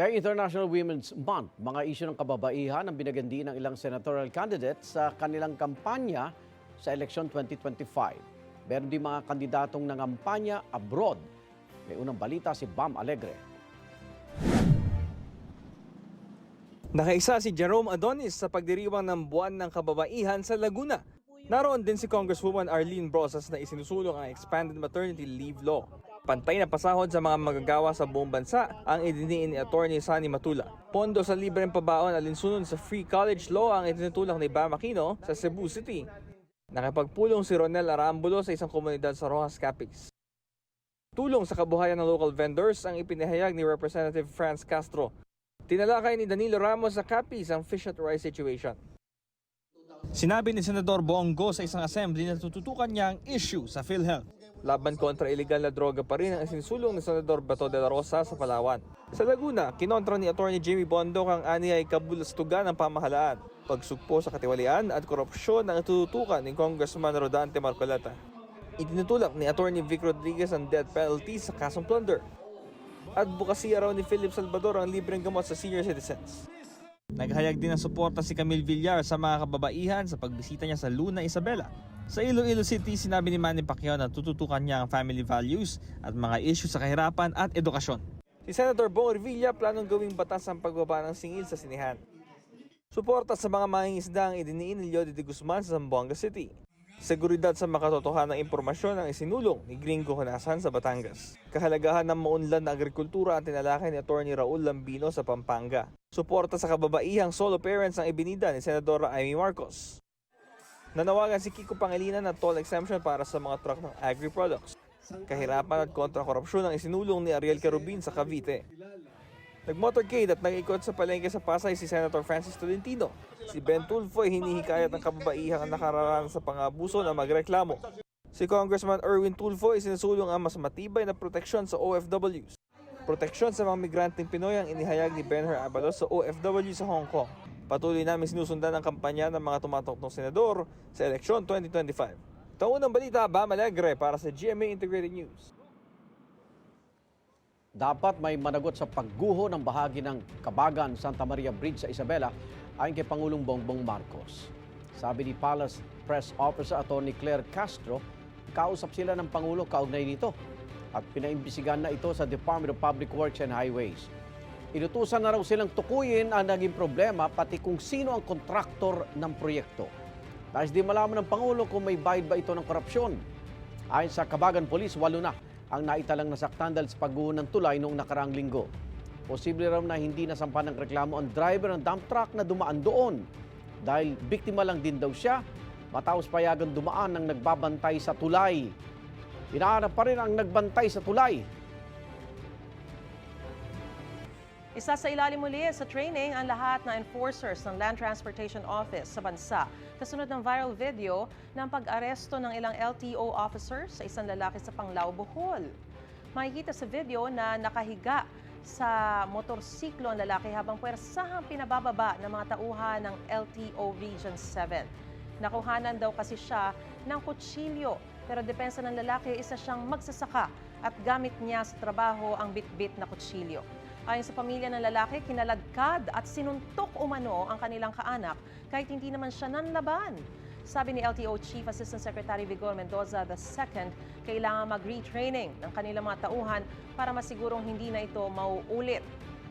Gaya International Women's Month, mga isyu ng kababaihan ang binagandi ng ilang senatorial candidates sa kanilang kampanya sa eleksyon 2025. Meron din mga kandidatong nangampanya abroad. May unang balita si Bam Alegre. Nakaisa si Jerome Adonis sa pagdiriwang ng buwan ng kababaihan sa Laguna. Naroon din si Congresswoman Arlene Brosas na isinusulong ang expanded maternity leave law. Pantay na pasahod sa mga magagawa sa buong bansa ang idiniin ni Attorney Sani Matula. Pondo sa libreng pabaon alinsunod sa free college law ang itinutulak ni Bam Aquino sa Cebu City. Nakapagpulong si Ronel Arambulo sa isang komunidad sa Rojas Capiz. Tulong sa kabuhayan ng local vendors ang ipinahayag ni Representative Franz Castro Tinalakay ni Danilo Ramos sa Capiz ang fish at rice situation. Sinabi ni Senador Bongo sa isang assembly na tututukan niya ang issue sa PhilHealth. Laban kontra iligal na droga pa rin ang isinsulong ni Senador Bato de la Rosa sa Palawan. Sa Laguna, kinontra ni Attorney Jamie Bondo ang ani ay kabulastugan ng pamahalaan, pagsugpo sa katiwalian at korupsyon ang itututukan ni Congressman Rodante Marcoleta. Itinutulak ni Attorney Vic Rodriguez ang death penalty sa kasong plunder. Advokasya raw ni Philip Salvador ang libreng gamot sa senior citizens. Naghayag din ng suporta si Camille Villar sa mga kababaihan sa pagbisita niya sa Luna Isabela. Sa Iloilo City, sinabi ni Manny Pacquiao na tututukan niya ang family values at mga issue sa kahirapan at edukasyon. Si Senator Bong Revilla planong gawing batas ang pagbaba ng singil sa sinihan. Suporta sa mga mangingisda ang idiniin ni Lodi de Guzman sa Zamboanga City. Seguridad sa makatotohanang impormasyon ang isinulong ni Gringo Honasan sa Batangas. Kahalagahan ng maunlad na agrikultura ang tinalakay ni Atty. Raul Lambino sa Pampanga. Suporta sa kababaihang solo parents ang ibinida ni Senadora Amy Marcos. Nanawagan si Kiko Pangilinan na toll exemption para sa mga truck ng agri-products. Kahirapan at kontra korupsyon ang isinulong ni Ariel Carubin sa Cavite. Nagmotorcade at nag-ikot sa palengke sa Pasay si Senator Francis Tolentino. Si Ben Tulfo ay hinihikayat ng kababaihang nakararaan sa pangabuso na magreklamo. Si Congressman Erwin Tulfo ay sinusulong ang mas matibay na proteksyon sa OFWs. Proteksyon sa mga migranteng Pinoy ang inihayag ni Benher Abalos sa OFW sa Hong Kong. Patuloy namin sinusundan ang kampanya ng mga tumatokong senador sa eleksyon 2025. Taunang balita, Bam Alegre para sa GMA Integrated News. Dapat may managot sa pagguho ng bahagi ng Kabagan Santa Maria Bridge sa Isabela ayon kay Pangulong Bongbong Marcos. Sabi ni Palace Press Officer Attorney Claire Castro, kausap sila ng Pangulo kaugnay nito at pinaimbisigan na ito sa Department of Public Works and Highways. Inutusan na raw silang tukuyin ang naging problema pati kung sino ang kontraktor ng proyekto. Dahil di malaman ng Pangulo kung may bayad ba ito ng korupsyon. Ayon sa Kabagan Police, walo na ang naitalang nasaktan dahil sa pagguho ng tulay noong nakaraang linggo. Posible raw na hindi nasampan ng reklamo ang driver ng dump truck na dumaan doon dahil biktima lang din daw siya matapos payagan dumaan ng nagbabantay sa tulay. Hinahanap pa rin ang nagbantay sa tulay. Isa sa muli sa training ang lahat ng enforcers ng Land Transportation Office sa bansa. Kasunod ng viral video ng pag-aresto ng ilang LTO officers sa isang lalaki sa Panglao, Bohol. Makikita sa video na nakahiga sa motorsiklo ang lalaki habang puwersahang pinabababa ng mga tauhan ng LTO Region 7. Nakuhanan daw kasi siya ng kutsilyo pero depensa ng lalaki isa siyang magsasaka at gamit niya sa trabaho ang bitbit na kutsilyo. Ayon sa pamilya ng lalaki, kinaladkad at sinuntok umano ang kanilang kaanak kahit hindi naman siya nanlaban. Sabi ni LTO Chief Assistant Secretary Vigor Mendoza II, kailangan mag-retraining ng kanilang mga tauhan para masigurong hindi na ito mauulit.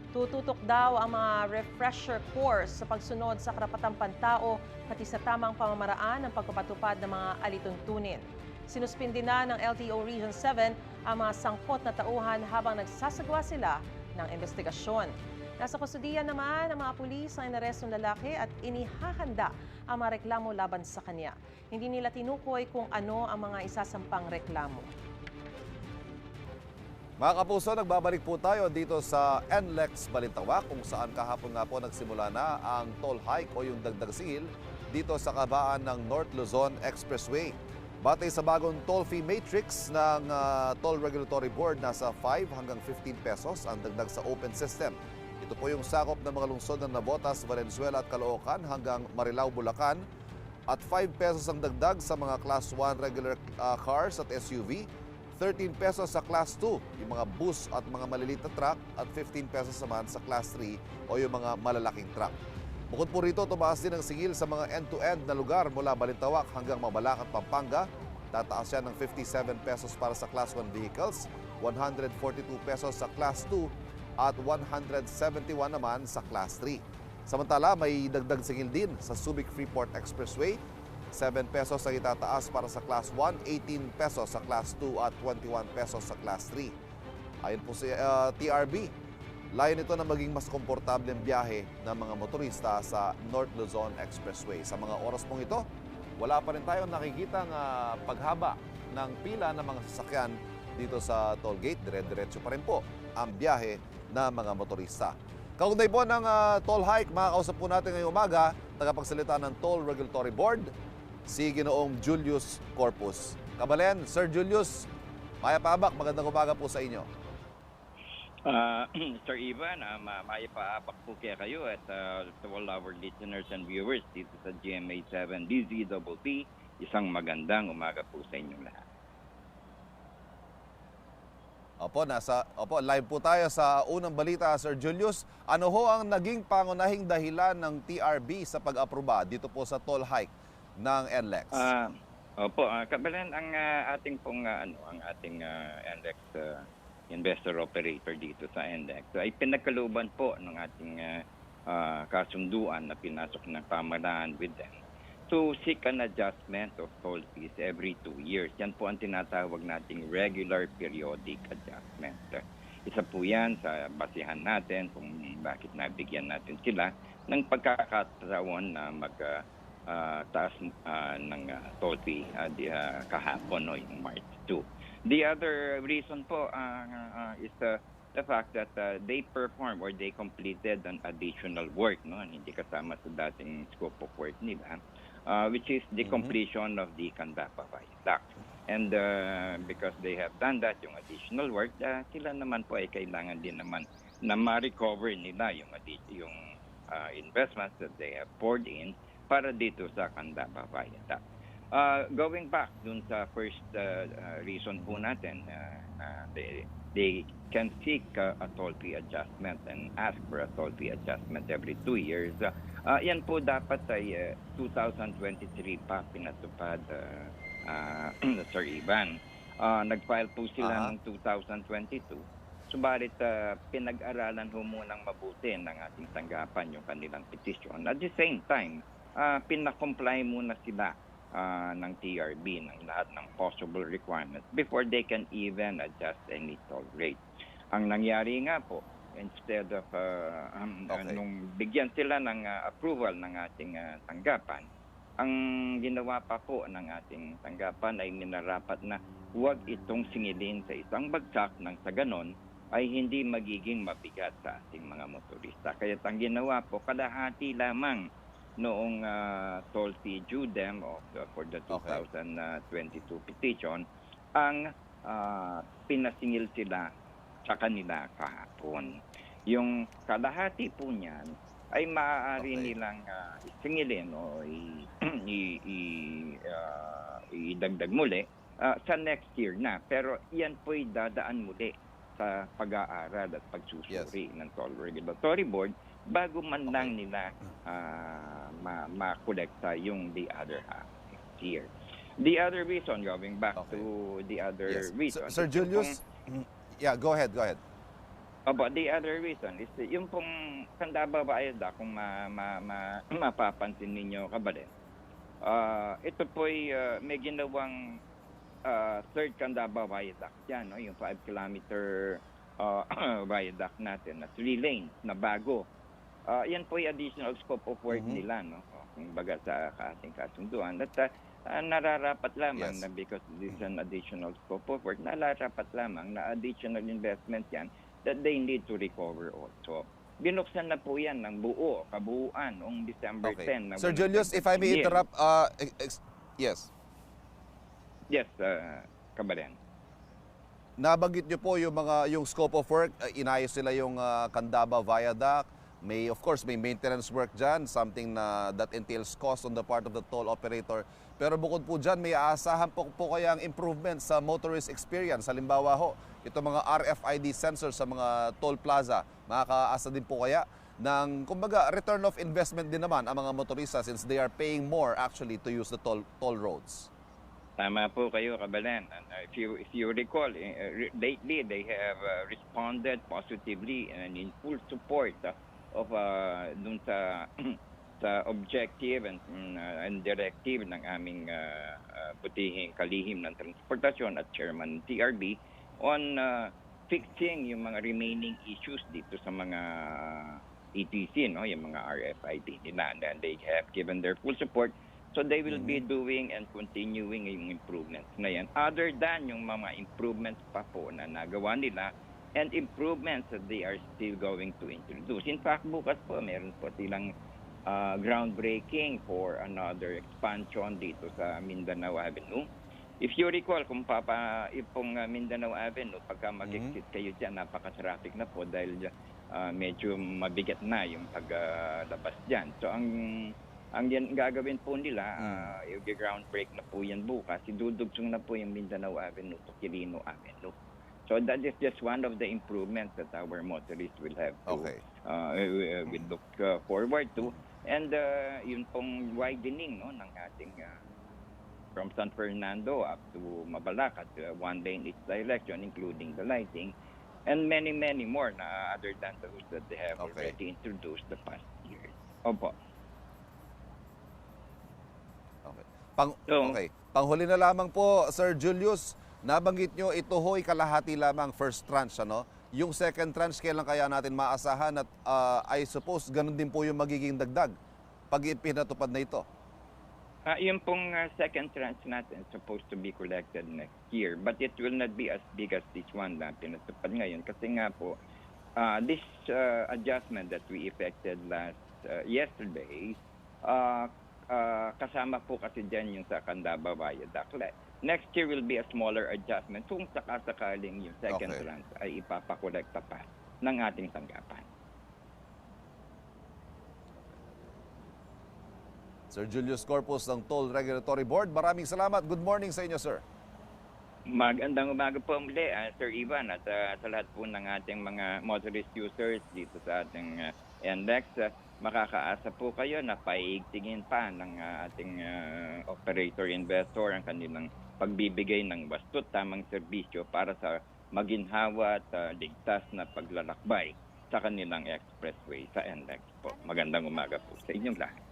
Tututok daw ang mga refresher course sa pagsunod sa karapatang pantao pati sa tamang pamamaraan ng pagpapatupad ng mga alituntunin. Sinuspindi na ng LTO Region 7 ang mga sangkot na tauhan habang nagsasagawa sila ng investigasyon. Nasa kustudiya naman ang mga pulis ang inaresto ng lalaki at inihahanda ang mga reklamo laban sa kanya. Hindi nila tinukoy kung ano ang mga isasampang reklamo. Mga kapuso, nagbabalik po tayo dito sa NLEX Balintawak kung saan kahapon nga po nagsimula na ang toll hike o yung dagdag singil dito sa kabaan ng North Luzon Expressway. Batay sa bagong toll fee matrix ng ah, Toll Regulatory Board, nasa 5 hanggang 15 pesos ang dagdag sa open system. Ito po yung sakop ng mga lungsod ng Nabotas, Valenzuela at Caloocan hanggang Marilao, Bulacan. At 5 pesos ang dagdag sa mga Class 1 regular ah, cars at SUV. 13 pesos sa Class 2, yung mga bus at mga maliliit na truck, at 15 pesos naman sa Class 3 o yung mga malalaking truck. Bukod po rito, tumaas din ang singil sa mga end-to-end na lugar mula Balintawak hanggang Mabalacat, Pampanga. Tataas yan ng 57 pesos para sa Class 1 vehicles, 142 pesos sa Class 2 at 171 naman sa Class 3. Samantala, may dagdag singil din sa Subic Freeport Expressway. 7 pesos ang itataas para sa Class 1, 18 pesos sa Class 2 at 21 pesos sa Class 3. Ayon po si uh, TRB, layo nito na maging mas komportable ang biyahe ng mga motorista sa North Luzon Expressway. Sa mga oras pong ito, wala pa rin tayong nakikita uh, paghaba ng pila ng mga sasakyan dito sa toll gate. Dire-diretso pa rin po ang biyahe ng mga motorista. Kaugnay po ng uh, toll hike, makakausap po natin ngayong umaga, tagapagsalita ng Toll Regulatory Board, si Ginoong Julius Corpus. Kabalen, Sir Julius, Maya Pabak, magandang umaga po sa inyo. Uh, Sir Ivan, uh, ma maipaabak po kaya kayo at uh, to all our listeners and viewers dito sa GMA7 DZWP. Isang magandang umaga po sa inyong lahat. Opo, nasa, opo, live po tayo sa unang balita, Sir Julius. Ano ho ang naging pangunahing dahilan ng TRB sa pag-aproba dito po sa toll hike ng NLEX? Uh, opo, uh, kabalan ang uh, ating pong uh, ano, ang ating uh, NLEX uh, investor operator dito sa NLEX ay pinagkaluban po ng ating uh, uh, kasunduan na pinasok ng pamahalaan with them to seek an adjustment of toll fees every two years. Yan po ang tinatawag nating regular periodic adjustment. Isa po yan sa basihan natin kung bakit nabigyan natin sila ng pagkakataon na mag uh, uh, taas uh, ng uh, toll fee di, uh, kahapon no, yung March 2. The other reason po uh, uh, is uh, the fact that uh, they perform or they completed an additional work no hindi kasama sa dating scope of work nila uh, which is the Mhm. completion of the Candapa Viaduct. And uh, because they have done that, yung additional work, uh, sila naman po ay kailangan din naman na ma-recover nila yung, yung uh, investments that they have poured in para dito sa Candapa Viaduct. Uh, going back dun sa first uh, uh, reason po natin, uh, uh, they, they can seek uh, a toll fee adjustment and ask for a toll fee adjustment every two years. Uh, uh, yan po dapat ay uh, 2023 pa pinatupad, uh, uh, Sir Ivan. Uh, nag-file po sila Aha. ng 2022. Subalit uh, pinag-aralan ho munang mabuti ng ating tanggapan yung kanilang petition. At the same time, uh, pinakomply muna sila uh, ng TRB ng lahat ng possible requirements before they can even adjust any toll rate. Ang nangyari nga po, instead of uh, um, uh, Okay. nung bigyan sila ng uh, approval ng ating uh, tanggapan, ang ginawa pa po ng ating tanggapan ay minarapat na huwag itong singilin sa isang bagsak nang sa ganon ay hindi magiging mabigat sa ating mga motorista. Kaya ang ginawa po, kalahati lamang noong uh, fee due them of, uh, for the Okay. 2022 petition ang uh, pinasingil sila sa kanila kahapon. Yung kalahati po niyan ay maaari Okay. nilang uh, singilin o i, i, i, uh, idagdag muli uh, sa next year na. Pero yan po'y dadaan muli sa pag-aaral at pagsusuri ng Toll Regulatory Board bago man lang nila uh, ma- makolekta yung the other half next year. The other reason, going back Okay. to the other Yes. reason, Sir, Julius, mm, yeah, go ahead, go ahead. Opo, the other reason is yung pong Candaba Viaduct, kung ma, ma, ma, mapapansin ninyo kabalin, ah ito po'y ah, may ginawang ah, third Candaba Viaduct yan, no? yung 5 kilometer ah, viaduct natin na 3 lanes na bago. Ah, yan po'y additional scope of work Mhm. nila, no? Kung baga sa ating kasunduan. At ah, ah, nararapat lamang Yes. na because this is an additional scope of work, nararapat lamang na additional investment yan that they need to recover also. Binuksan na po yan ng buo, kabuuan, noong December Okay. 10. na Sir Julius, if I may interrupt, uh, yes. Yes, uh, Kabalen. Nabanggit niyo po yung mga yung scope of work, uh, inayos sila yung uh, Candaba Viaduct, May, of course, may maintenance work dyan, something na that entails cost on the part of the toll operator. Pero bukod po dyan, may aasahan po, po kayang improvement sa motorist experience. Halimbawa ho, ito mga RFID sensors sa mga toll plaza, makakaasa din po kaya ng, kumbaga, return of investment din naman ang mga motorista since they are paying more actually to use the toll, toll roads. Tama po kayo, Kabalan. And, uh, if you if you recall, uh, re- lately they have uh, responded positively and in full support uh, of uh, dun sa sa objective and mm, uh, and directive ng aming uh, uh, butihing kalihim ng transportasyon at chairman TRB on uh, fixing yung mga remaining issues dito sa mga ETC, no, yung mga RFID nila. And they have given their full support So they will be doing and continuing yung improvements na yan. Other than yung mga improvements pa po na nagawa nila and improvements that they are still going to introduce. In fact, bukas po meron po silang uh, groundbreaking for another expansion dito sa Mindanao Avenue. If you recall, kung papa, ipong uh, Mindanao Avenue, pagka mag-exit kayo dyan, napaka-traffic na po dahil uh, medyo mabigat na yung paglabas dyan. So ang ang yan gagawin po nila, uh, yung ground break na po yan bukas, idudugsong na po yung Mindanao Avenue to Quirino Avenue. So that is just one of the improvements that our motorists will have to Okay. uh, uh, will look uh, forward to. And uh, yun pong widening no, ng ating uh, from San Fernando up to Mabalacat, uh, one lane each direction, including the lighting, and many, many more na other than those that they have Okay. already introduced the past years. Opo. Okay. Pang, okay. Panghuli na lamang po, Sir Julius, nabanggit nyo ito ho'y kalahati lamang first tranche, ano? Yung second tranche, kailan kaya natin maasahan at ah, I suppose ganun din po yung magiging dagdag pag ipinatupad na ito. Ah, yun pong uh, second tranche natin supposed to be collected next year. But it will not be as big as this one na pinatupad ngayon. Kasi nga po, uh, this uh, adjustment that we effected last uh, yesterday, uh, uh, kasama po kasi dyan yung sa Candaba Viaduct. Next year will be a smaller adjustment kung sakasakaling yung second Okay. tranche ay ipapakolekta pa ng ating tanggapan. Sir Julius Corpus ng Toll Regulatory Board, maraming salamat. Good morning sa inyo, sir. Magandang umaga po muli, ah, Sir Ivan, at ah, sa lahat po ng ating mga motorist users dito sa ating uh, NLEX. ah, makakaasa po kayo na paigtingin pa ng ah, ating ah, operator investor ang kanilang pagbibigay ng bastut tamang serbisyo para sa maginhawa at ah, ligtas na paglalakbay sa kanilang expressway sa NLEX po. Magandang umaga po sa inyong lahat.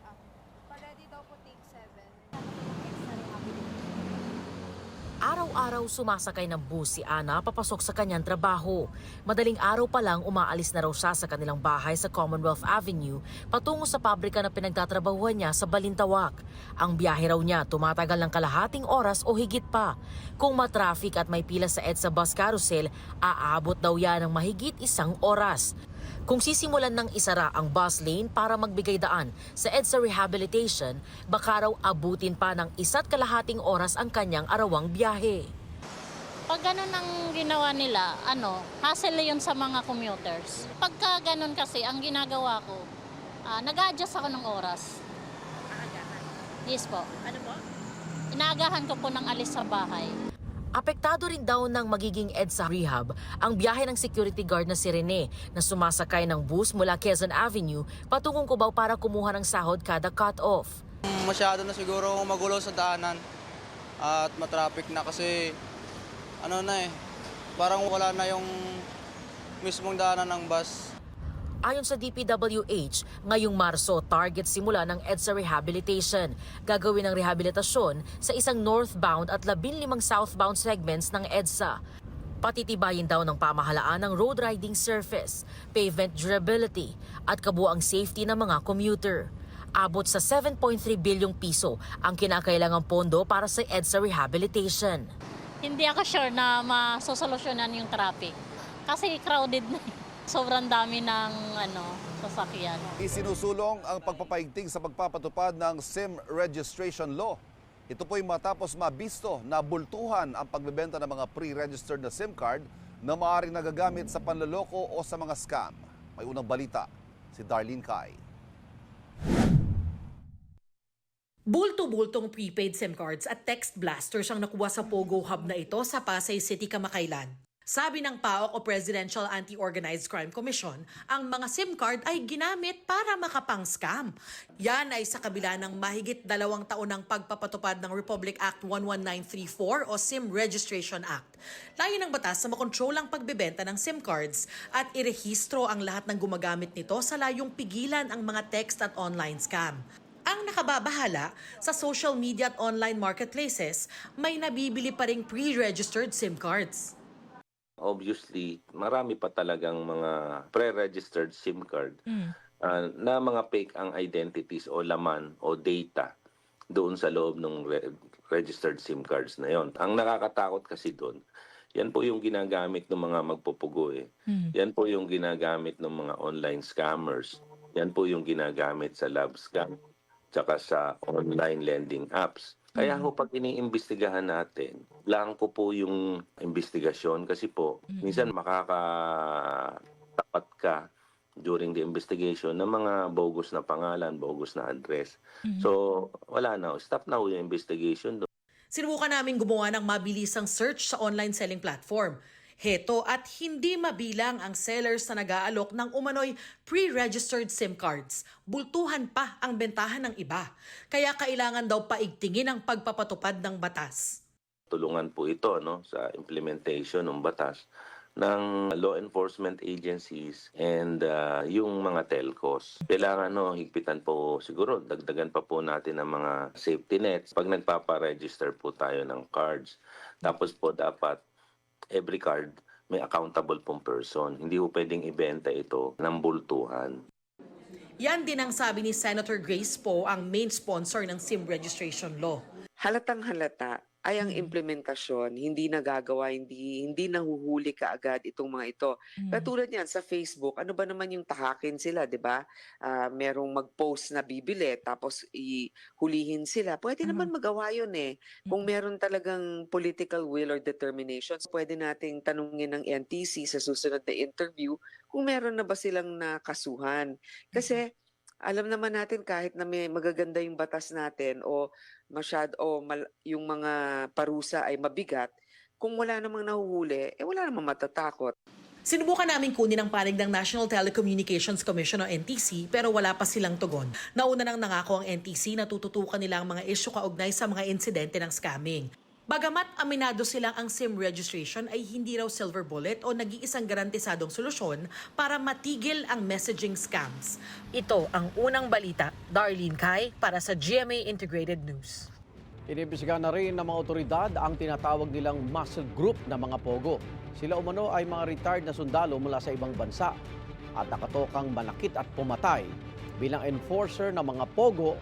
Araw-araw sumasakay ng bus si Ana papasok sa kanyang trabaho. Madaling araw pa lang umaalis na raw siya sa kanilang bahay sa Commonwealth Avenue patungo sa pabrika na pinagtatrabahuan niya sa Balintawak. Ang biyahe raw niya tumatagal ng kalahating oras o higit pa. Kung matraffic at may pila sa EDSA bus carousel, aabot daw yan ng mahigit isang oras. Kung sisimulan ng isara ang bus lane para magbigay daan sa EDSA rehabilitation, baka raw abutin pa ng isa't kalahating oras ang kanyang arawang biyahe. Pag ganun ang ginawa nila, ano, hassle yun sa mga commuters. Pagka ganun kasi, ang ginagawa ko, ah, nag-adjust ako ng oras. Yes po. Ano po? Inaagahan ko po ng alis sa bahay. Apektado rin daw ng magiging EDSA rehab ang biyahe ng security guard na si Rene na sumasakay ng bus mula Quezon Avenue patungong Cubao para kumuha ng sahod kada cut-off. Masyado na siguro magulo sa daanan at matraffic na kasi ano na eh, parang wala na yung mismong daanan ng bus. Ayon sa DPWH, ngayong Marso, target simula ng EDSA Rehabilitation. Gagawin ang rehabilitasyon sa isang northbound at 15 southbound segments ng EDSA. Patitibayin daw ng pamahalaan ng road riding surface, pavement durability at kabuang safety ng mga commuter. Abot sa 7.3 bilyong piso ang kinakailangang pondo para sa EDSA Rehabilitation. Hindi ako sure na masosolusyonan yung traffic. Kasi crowded na. Sobrang dami ng ano, sasakyan. Isinusulong ang pagpapaigting sa pagpapatupad ng SIM registration law. Ito po'y matapos mabisto na bultuhan ang pagbebenta ng mga pre-registered na SIM card na maaaring nagagamit sa panloloko o sa mga scam. May unang balita si Darlene Kai. Bulto-bultong prepaid SIM cards at text blasters ang nakuha sa Pogo Hub na ito sa Pasay City, Kamakailan. Sabi ng PAOK o Presidential Anti-Organized Crime Commission, ang mga SIM card ay ginamit para makapang-scam. Yan ay sa kabila ng mahigit dalawang taon ng pagpapatupad ng Republic Act 11934 o SIM Registration Act. Layo ng batas na makontrol ang pagbebenta ng SIM cards at irehistro ang lahat ng gumagamit nito sa layong pigilan ang mga text at online scam. Ang nakababahala, sa social media at online marketplaces, may nabibili pa ring pre-registered SIM cards. Obviously, marami pa talagang mga pre-registered SIM card ah, na mga fake ang identities o laman o data doon sa loob ng re- registered SIM cards na yon. Ang nakakatakot kasi doon, yan po yung ginagamit ng mga magpupugo eh. Yan po yung ginagamit ng mga online scammers. Yan po yung ginagamit sa love scam tsaka sa online lending apps. Kaya ho pag iniimbestigahan natin, lang ko po yung investigasyon kasi po minsan makakatapat ka during the investigation ng mga bogus na pangalan, bogus na address. So wala na, stop na ho yung investigation. Sinubukan namin gumawa ng mabilisang search sa online selling platform. Heto at hindi mabilang ang sellers na nag-aalok ng umano'y pre-registered SIM cards. Bultuhan pa ang bentahan ng iba. Kaya kailangan daw paigtingin ang pagpapatupad ng batas. tulungan po ito no sa implementation ng batas ng law enforcement agencies and uh, yung mga telcos. Kailangan no, higpitan po siguro, dagdagan pa po natin ng mga safety nets pag nagpapa-register po tayo ng cards. Tapos po dapat every card may accountable pong person. Hindi po pwedeng ibenta ito ng bultuhan. Yan din ang sabi ni Senator Grace Poe, ang main sponsor ng SIM registration law. halatang halata ay ang implementasyon hindi nagagawa, hindi hindi nahuhuli kaagad itong mga ito. Katulad niyan sa Facebook, ano ba naman yung tahakin sila, 'di ba? Ah, merong mag-post na bibili tapos ihulihin sila. Pwede naman magawa 'yun eh. Kung meron talagang political will or determination, pwede nating tanungin ng NTC sa susunod na interview kung meron na ba silang nakasuhan. Kasi alam naman natin kahit na may magaganda yung batas natin o masyad o mal- yung mga parusa ay mabigat, kung wala namang nahuhuli, eh wala namang matatakot. Sinubukan namin kunin ang panig ng National Telecommunications Commission o NTC pero wala pa silang tugon. Nauna nang nangako ang NTC na tututukan nila ang mga isyu kaugnay sa mga insidente ng scamming. Bagamat aminado silang ang SIM registration ay hindi raw silver bullet o nag-iisang garantisadong solusyon para matigil ang messaging scams. Ito ang unang balita. Darlene Kai para sa GMA Integrated News. Inimbisigahan na rin ng mga otoridad ang tinatawag nilang muscle group na mga pogo. Sila umano ay mga retired na sundalo mula sa ibang bansa at nakatokang manakit at pumatay bilang enforcer ng mga pogo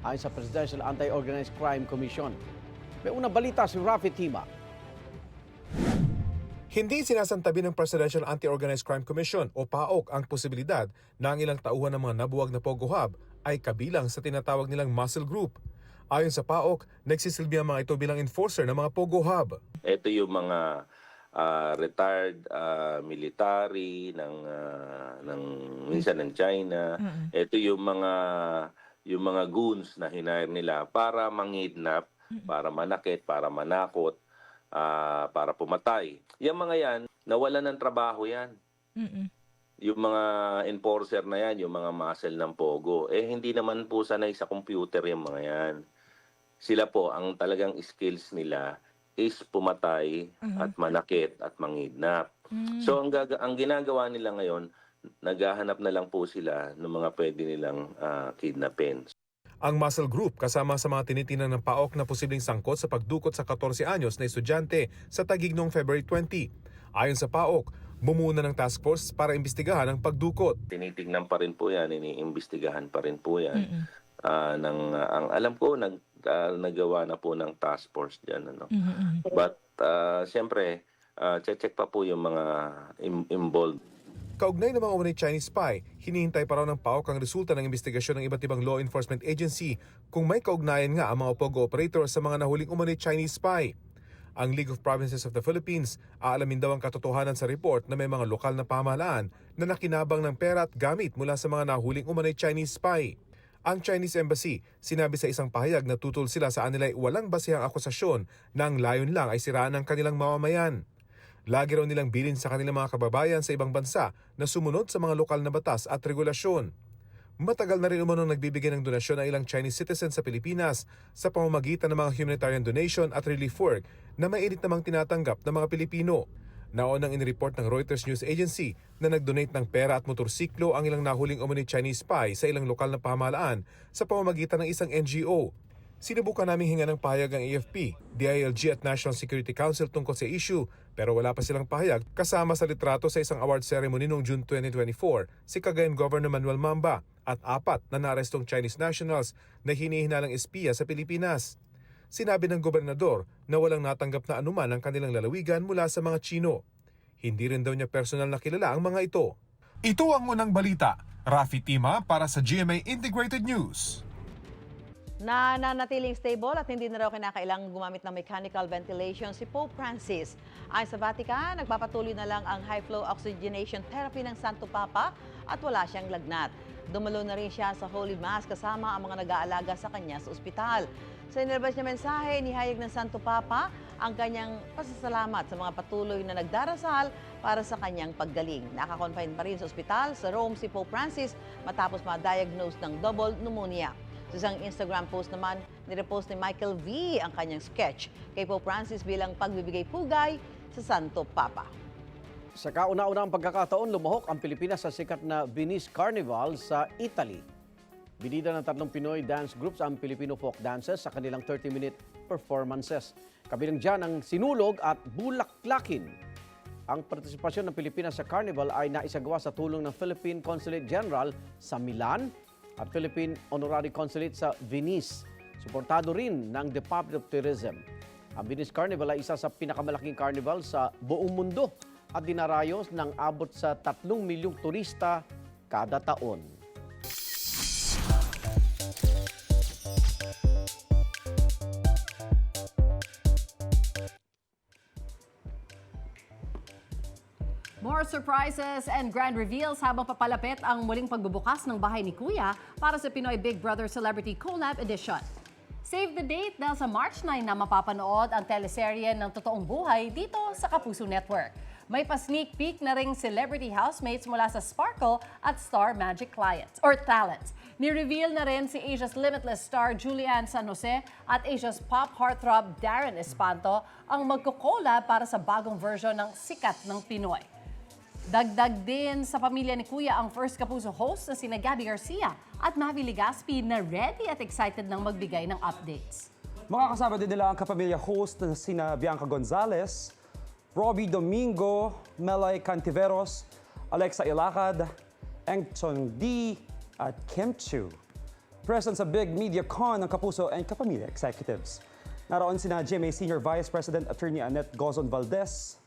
ayon sa Presidential Anti-Organized Crime Commission. May unang balita si Rafi Tima. Hindi sinasantabi ng Presidential Anti-Organized Crime Commission o PAOK ang posibilidad na ang ilang tauhan ng mga nabuwag na Pogo Hub ay kabilang sa tinatawag nilang muscle group. Ayon sa PAOK, nagsisilbi ang mga ito bilang enforcer ng mga Pogo Hub. Ito yung mga ah, retired ah, military ng ah, ng minsan ng China. Ito yung mga yung mga goons na hinire nila para mangidnap, para manakit, para manakot, ah, para pumatay. Yung mga yan, nawalan ng trabaho yan. Yung mga enforcer na yan, yung mga muscle ng Pogo, eh hindi naman po sanay sa computer yung mga yan. Sila po, ang talagang skills nila is pumatay at manakit at mangidnap. So ang, gaga- ang ginagawa nila ngayon, naghahanap na lang po sila ng mga pwede nilang ah, kidnapin. Ang muscle group kasama sa mga tinitingnan ng PAOK na posibleng sangkot sa pagdukot sa 14 anyos na estudyante sa Tagig noong February 20. Ayon sa PAOK, bumuo na ng task force para imbestigahan ang pagdukot. Tinitingnan pa rin po yan, iniimbestigahan pa rin po yan. Ah, ng, ah, ang alam ko, nag, ah, nagawa na po ng task force dyan. Ano? But uh, siyempre, uh, check pa po yung mga im- involved. Kaugnay ng mga umunay Chinese spy, hinihintay pa raw ng PAOK ang resulta ng investigasyon ng iba't ibang law enforcement agency kung may kaugnayan nga ang mga Pogo operator sa mga nahuling umunay Chinese spy. Ang League of Provinces of the Philippines aalamin daw ang katotohanan sa report na may mga lokal na pamahalaan na nakinabang ng pera at gamit mula sa mga nahuling umanay Chinese spy. Ang Chinese Embassy sinabi sa isang pahayag na tutol sila sa anilay walang basihang akusasyon na layon lang ay siraan ng kanilang mamamayan. Lagi raw nilang bilin sa kanilang mga kababayan sa ibang bansa na sumunod sa mga lokal na batas at regulasyon. Matagal na rin umano nagbibigay ng donasyon ang ilang Chinese citizens sa Pilipinas sa pamamagitan ng mga humanitarian donation at relief work na mainit namang tinatanggap ng mga Pilipino. Naonang inireport ng Reuters News Agency na nag-donate ng pera at motorsiklo ang ilang nahuling umani Chinese spy sa ilang lokal na pamahalaan sa pamamagitan ng isang NGO. Sinubukan naming hinga ng pahayag ang AFP, DILG at National Security Council tungkol sa issue pero wala pa silang pahayag kasama sa litrato sa isang award ceremony noong June 2024 si Cagayan Governor Manuel Mamba at apat na narestong Chinese nationals na hinihinalang espiya sa Pilipinas. Sinabi ng gobernador na walang natanggap na anuman ang kanilang lalawigan mula sa mga Chino. Hindi rin daw niya personal na kilala ang mga ito. Ito ang unang balita. Rafi Tima para sa GMA Integrated News. Na nanatiling stable at hindi na raw kinakailangang gumamit ng mechanical ventilation si Pope Francis. Ayon sa Vatican, nagpapatuloy na lang ang high-flow oxygenation therapy ng Santo Papa at wala siyang lagnat. Dumalo na rin siya sa Holy Mass kasama ang mga nag-aalaga sa kanya sa ospital. Sa inilabas niya mensahe, nihayag ng Santo Papa ang kanyang pasasalamat sa mga patuloy na nagdarasal para sa kanyang paggaling. Nakakonfine pa rin sa ospital sa Rome si Pope Francis matapos ma-diagnose ng double pneumonia. Sa isang Instagram post naman, nirepost ni Michael V. ang kanyang sketch kay Pope Francis bilang pagbibigay pugay sa Santo Papa. Sa kauna-unang pagkakataon, lumahok ang Pilipinas sa sikat na Venice Carnival sa Italy. Binida ng tatlong Pinoy dance groups ang Filipino folk dances sa kanilang 30-minute performances. Kabilang dyan ang sinulog at bulaklakin. Ang partisipasyon ng Pilipinas sa Carnival ay naisagawa sa tulong ng Philippine Consulate General sa Milan at Philippine Honorary Consulate sa Venice. Suportado rin ng Department of Tourism. Ang Venice Carnival ay isa sa pinakamalaking carnival sa buong mundo at dinarayos ng abot sa 3 milyong turista kada taon. Surprises and grand reveals habang papalapit ang muling pagbubukas ng bahay ni Kuya para sa Pinoy Big Brother Celebrity Collab Edition. Save the date dahil sa March 9 na mapapanood ang teleserye ng totoong buhay dito sa Kapuso Network. May pa-sneak peek na ring celebrity housemates mula sa Sparkle at Star Magic clients or talents. Ni-reveal na rin si Asia's Limitless star Julianne San Jose at Asia's pop heartthrob Darren Espanto ang magko-collab para sa bagong version ng Sikat ng Pinoy. Dagdag din sa pamilya ni Kuya ang first Kapuso host na sina Gabby Garcia at Mavi Ligaspi na ready at excited ng magbigay ng updates. Makakasama din nila ang kapamilya host na sina Bianca Gonzalez, Robbie Domingo, Melay Cantiveros, Alexa Ilacad, Engchon D, at Kim Chu. Present sa Big Media Con ng Kapuso and Kapamilya Executives. Naroon sina GMA Senior Vice President Attorney Annette Gozon Valdez,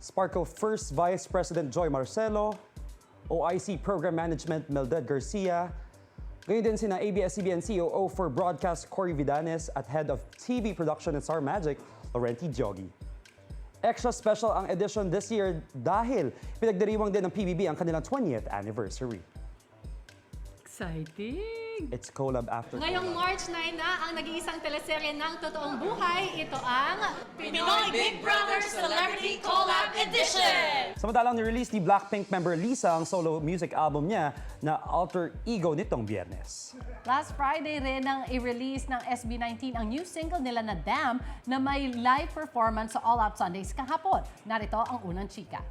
Sparkle First Vice President Joy Marcelo, OIC Program Management Melded Garcia, Ngayon din sina ABS-CBN COO for Broadcast Cory Vidanes at Head of TV Production at Star Magic, Laurenti Diogi. Extra special ang edition this year dahil pinagdiriwang din ng PBB ang kanilang 20th anniversary. Exciting! It's collab after Ngayong March 9 na ang nag-iisang teleserye ng totoong buhay. Ito ang Pinoy Big Brother Celebrity Collab Edition! Samantalang ni-release ni Blackpink member Lisa ang solo music album niya na Alter Ego nitong biyernes. Last Friday rin nang i-release ng SB19 ang new single nila na Damn na may live performance sa All Out Sundays kahapon. Narito ang unang chika.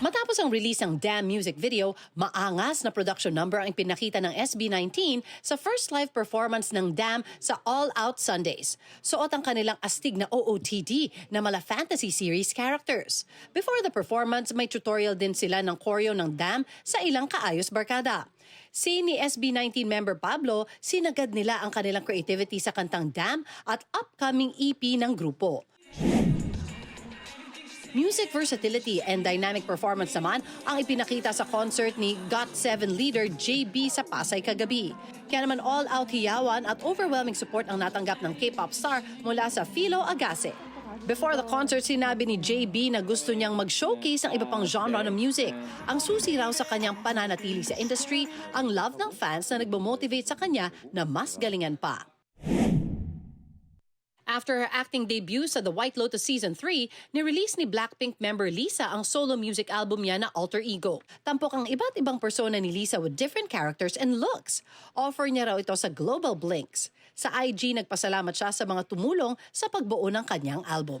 Matapos ang release ng Damn music video, maangas na production number ang pinakita ng SB19 sa first live performance ng Damn sa All Out Sundays. Suot ang kanilang astig na OOTD na mala fantasy series characters. Before the performance, may tutorial din sila ng choreo ng Damn sa ilang kaayos barkada. Si ni SB19 member Pablo, sinagad nila ang kanilang creativity sa kantang Damn at upcoming EP ng grupo. Music versatility and dynamic performance naman ang ipinakita sa concert ni GOT7 leader JB sa Pasay kagabi. Kaya naman all-out hiyawan at overwhelming support ang natanggap ng K-pop star mula sa Philo Agase. Before the concert, sinabi ni JB na gusto niyang mag-showcase ang iba pang genre ng music. Ang susi raw sa kanyang pananatili sa industry, ang love ng fans na nagbo-motivate sa kanya na mas galingan pa. After her acting debut sa The White Lotus Season 3, nirelease ni Blackpink member Lisa ang solo music album niya na Alter Ego. Tampok ang iba't ibang persona ni Lisa with different characters and looks. Offer niya raw ito sa Global Blinks. Sa IG, nagpasalamat siya sa mga tumulong sa pagbuo ng kanyang album.